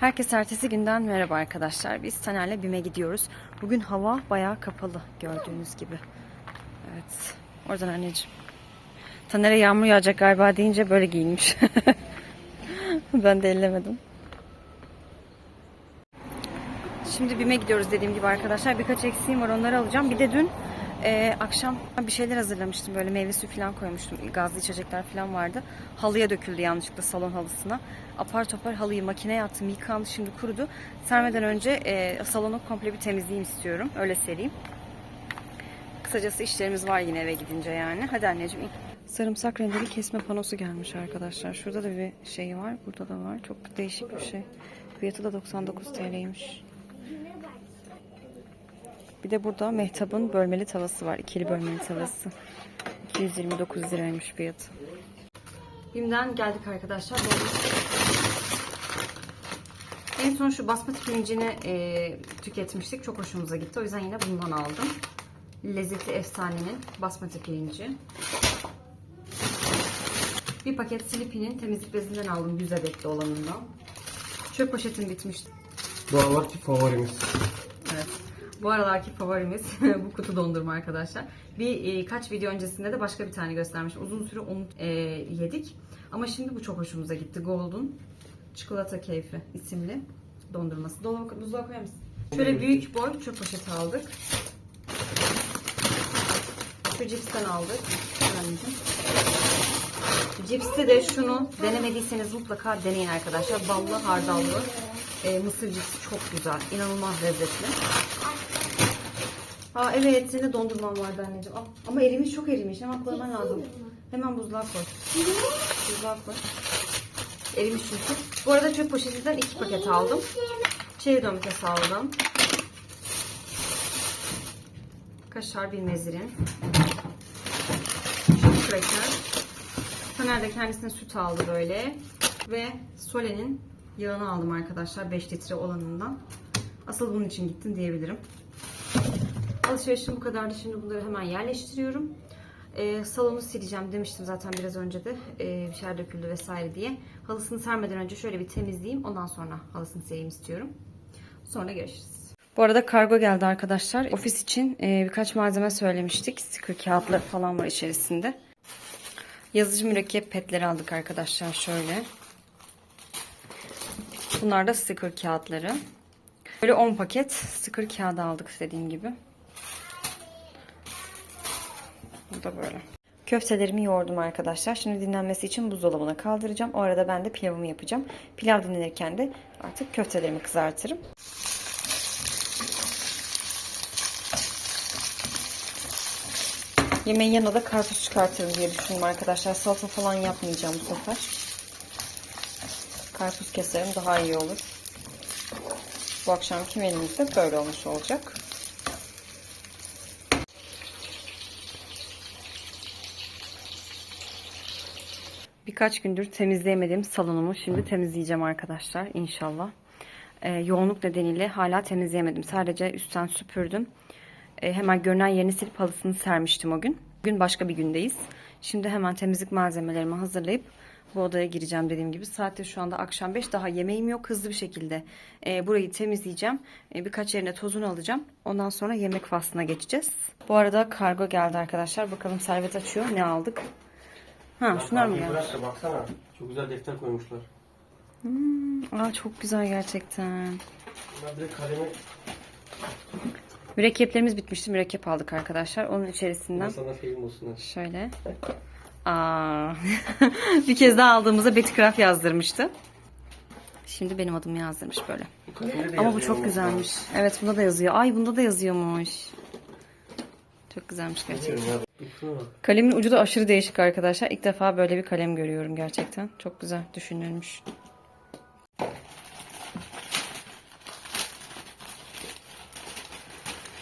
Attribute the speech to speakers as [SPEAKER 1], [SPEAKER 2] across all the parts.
[SPEAKER 1] Herkes ertesi günden merhaba arkadaşlar. Biz Taner'le BİM'e gidiyoruz. Bugün hava bayağı kapalı gördüğünüz gibi. Evet. Oradan anneciğim. Taner'e yağmur yağacak galiba deyince böyle giyinmiş. ben de ellemedim. Şimdi BİM'e gidiyoruz dediğim gibi arkadaşlar. Birkaç eksiğim var onları alacağım. Bir de dün e, akşam bir şeyler hazırlamıştım. Böyle meyve suyu falan koymuştum. Gazlı içecekler falan vardı. Halıya döküldü yanlışlıkla salon halısına. Apar topar halıyı makineye attım. Yıkandı şimdi kurudu. Sermeden önce e, salonu komple bir temizleyeyim istiyorum. Öyle sereyim. Kısacası işlerimiz var yine eve gidince yani. Hadi anneciğim. Sarımsak rendeli kesme panosu gelmiş arkadaşlar. Şurada da bir şey var. Burada da var. Çok değişik bir şey. Fiyatı da 99 TL'ymiş. Bir de burada Mehtap'ın bölmeli tavası var. İkili bölmeli tavası. 229 liraymış fiyatı. Bim'den geldik arkadaşlar. En son şu basmati pirincini e, tüketmiştik. Çok hoşumuza gitti. O yüzden yine bundan aldım. Lezzeti efsanenin basmati pirinci. Bir paket Slippy'nin temizlik bezinden aldım. 100 adetli olanından. Çöp poşetim bitmişti.
[SPEAKER 2] Bu aralarki favorimiz.
[SPEAKER 1] Evet. Bu aralarki favorimiz bu kutu dondurma arkadaşlar. Bir e, kaç video öncesinde de başka bir tane göstermiştim. Uzun süre onu e, yedik. Ama şimdi bu çok hoşumuza gitti. Golden Çikolata Keyfi isimli dondurması. Dolaba, buzluğa koyar mısın? Şöyle büyük boy çöp poşeti aldık. Şu cipsten aldık. Cipste de şunu denemediyseniz mutlaka deneyin arkadaşlar. Ballı hardallı e, mısır cipsi çok güzel. İnanılmaz lezzetli. Aa evet senin dondurman vardı anneciğim. Al. Ama erimiş çok erimiş. Hemen koyman lazım. Hemen buzluğa koy. Buzluğa koy. Erimiş çünkü. Bu arada çöp poşetinden iki paket aldım. Çeri domates aldım. Kaşar bir mezirin. Şu kraker. Taner de kendisine süt aldı böyle. Ve Sole'nin yağını aldım arkadaşlar 5 litre olanından. Asıl bunun için gittim diyebilirim. Alışverişim bu kadardı. Şimdi bunları hemen yerleştiriyorum. Ee, salonu sileceğim demiştim zaten biraz önce de ee, bir şeyler döküldü vesaire diye. Halısını sermeden önce şöyle bir temizleyeyim. Ondan sonra halısını sereyim istiyorum. Sonra görüşürüz. Bu arada kargo geldi arkadaşlar. Ofis için e, birkaç malzeme söylemiştik. Sticker kağıtları falan var içerisinde. Yazıcı mürekkep petleri aldık arkadaşlar şöyle. Bunlar da sticker kağıtları. Böyle 10 paket sticker kağıdı aldık dediğim gibi. Bu da böyle. Köftelerimi yoğurdum arkadaşlar. Şimdi dinlenmesi için buzdolabına kaldıracağım. O arada ben de pilavımı yapacağım. Pilav dinlenirken de artık köftelerimi kızartırım. Yemeğin yanına da karpuz çıkartırım diye düşündüm arkadaşlar. Salata falan yapmayacağım bu sefer. Karpuz keserim daha iyi olur. Bu akşamki menümüz de böyle olmuş olacak. Birkaç gündür temizleyemediğim salonumu şimdi temizleyeceğim arkadaşlar inşallah. Ee, yoğunluk nedeniyle hala temizleyemedim. Sadece üstten süpürdüm. Ee, hemen görünen yerini silip halısını sermiştim o gün. Bugün başka bir gündeyiz. Şimdi hemen temizlik malzemelerimi hazırlayıp bu odaya gireceğim dediğim gibi. Saatte şu anda akşam 5 daha yemeğim yok. Hızlı bir şekilde e, burayı temizleyeceğim. E, birkaç yerine tozunu alacağım. Ondan sonra yemek faslına geçeceğiz. Bu arada kargo geldi arkadaşlar. Bakalım servet açıyor. Ne aldık? Ha şunlar mı geldi?
[SPEAKER 2] Bırak da baksana. Çok güzel defter koymuşlar.
[SPEAKER 1] Aa çok güzel gerçekten.
[SPEAKER 2] Bunlar direkt kalemi
[SPEAKER 1] Mürekkeplerimiz bitmişti. Mürekkep aldık arkadaşlar. Onun içerisinden
[SPEAKER 2] sana olsun.
[SPEAKER 1] şöyle. Aa. bir kez daha aldığımızda Betty Craft yazdırmıştı. Şimdi benim adımı yazdırmış böyle. Ama bu çok güzelmiş. Evet bunda da yazıyor. Ay bunda da yazıyormuş. Çok güzelmiş gerçekten. Kalemin ucu da aşırı değişik arkadaşlar. İlk defa böyle bir kalem görüyorum gerçekten. Çok güzel düşünülmüş.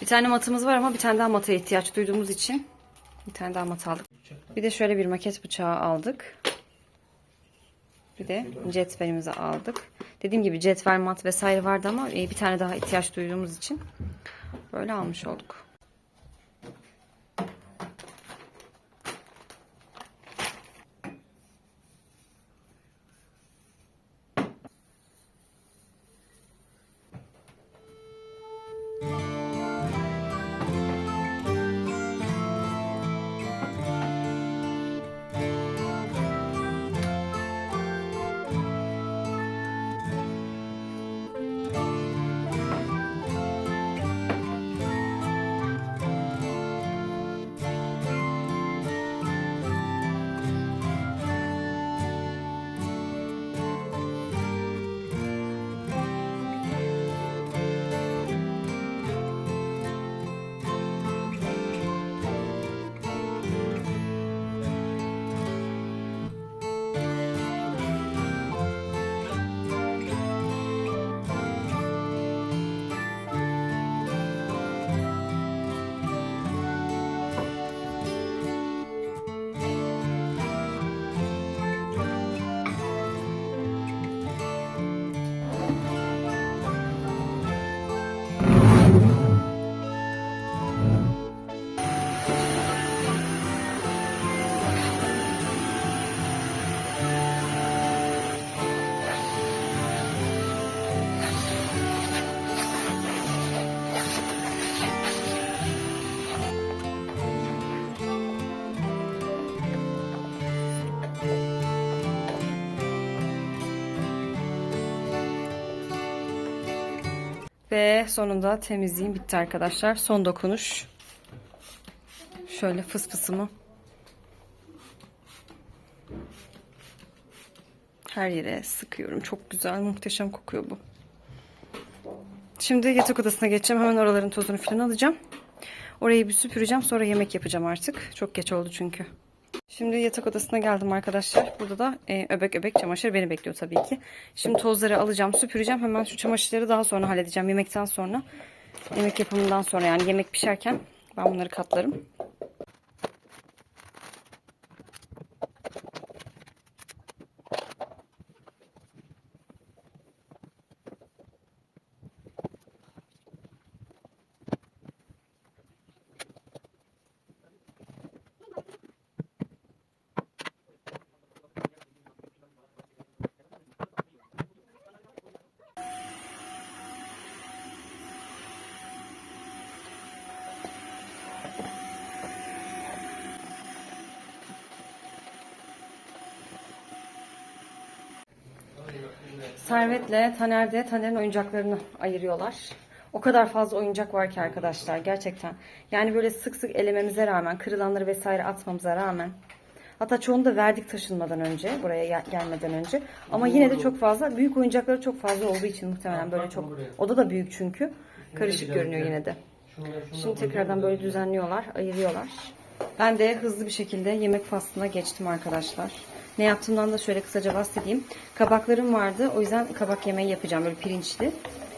[SPEAKER 1] Bir tane matımız var ama bir tane daha mataya ihtiyaç duyduğumuz için bir tane daha mat aldık. Bir de şöyle bir maket bıçağı aldık. Bir de cetvelimizi aldık. Dediğim gibi cetvel mat vesaire vardı ama e, bir tane daha ihtiyaç duyduğumuz için böyle almış olduk. Ve sonunda temizliğim bitti arkadaşlar. Son dokunuş. Şöyle fıs fısımı her yere sıkıyorum. Çok güzel, muhteşem kokuyor bu. Şimdi yatak odasına geçeceğim. Hemen oraların tozunu falan alacağım. Orayı bir süpüreceğim. Sonra yemek yapacağım artık. Çok geç oldu çünkü. Şimdi yatak odasına geldim arkadaşlar. Burada da e, öbek öbek çamaşır beni bekliyor tabii ki. Şimdi tozları alacağım, süpüreceğim. Hemen şu çamaşırları daha sonra halledeceğim. Yemekten sonra. Yemek yapımından sonra yani yemek pişerken ben bunları katlarım. Servet'le Taner de Taner'in oyuncaklarını ayırıyorlar. O kadar fazla oyuncak var ki arkadaşlar gerçekten. Yani böyle sık sık elememize rağmen, kırılanları vesaire atmamıza rağmen. Hatta çoğunu da verdik taşınmadan önce, buraya gel- gelmeden önce. Ama yine de çok fazla, büyük oyuncakları çok fazla olduğu için muhtemelen böyle çok. Oda da büyük çünkü. Karışık görünüyor yine de. Şimdi tekrardan böyle düzenliyorlar, ayırıyorlar. Ben de hızlı bir şekilde yemek faslına geçtim arkadaşlar. Ne yaptığımdan da şöyle kısaca bahsedeyim. Kabaklarım vardı. O yüzden kabak yemeği yapacağım böyle pirinçli.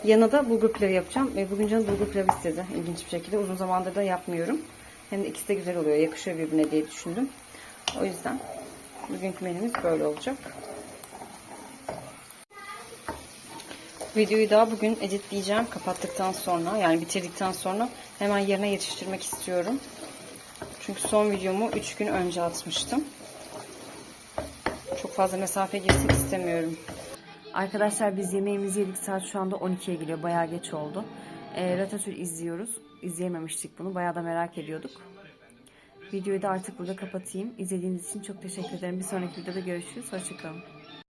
[SPEAKER 1] Yanına da bulgur pilavı yapacağım. E, bugün canım bulgur pilavı istedi ilginç bir şekilde. Uzun zamandır da yapmıyorum. Hem de ikisi de güzel oluyor. Yakışıyor birbirine diye düşündüm. O yüzden bugünkü menümüz böyle olacak. Videoyu daha bugün editleyeceğim. Kapattıktan sonra yani bitirdikten sonra hemen yerine yetiştirmek istiyorum. Çünkü son videomu 3 gün önce atmıştım. Çok fazla mesafe girsin istemiyorum. Arkadaşlar biz yemeğimizi yedik. Saat şu anda 12'ye geliyor. Bayağı geç oldu. E, Ratatouille izliyoruz. İzleyememiştik bunu. Bayağı da merak ediyorduk. Videoyu da artık burada kapatayım. İzlediğiniz için çok teşekkür ederim. Bir sonraki videoda görüşürüz. Hoşçakalın.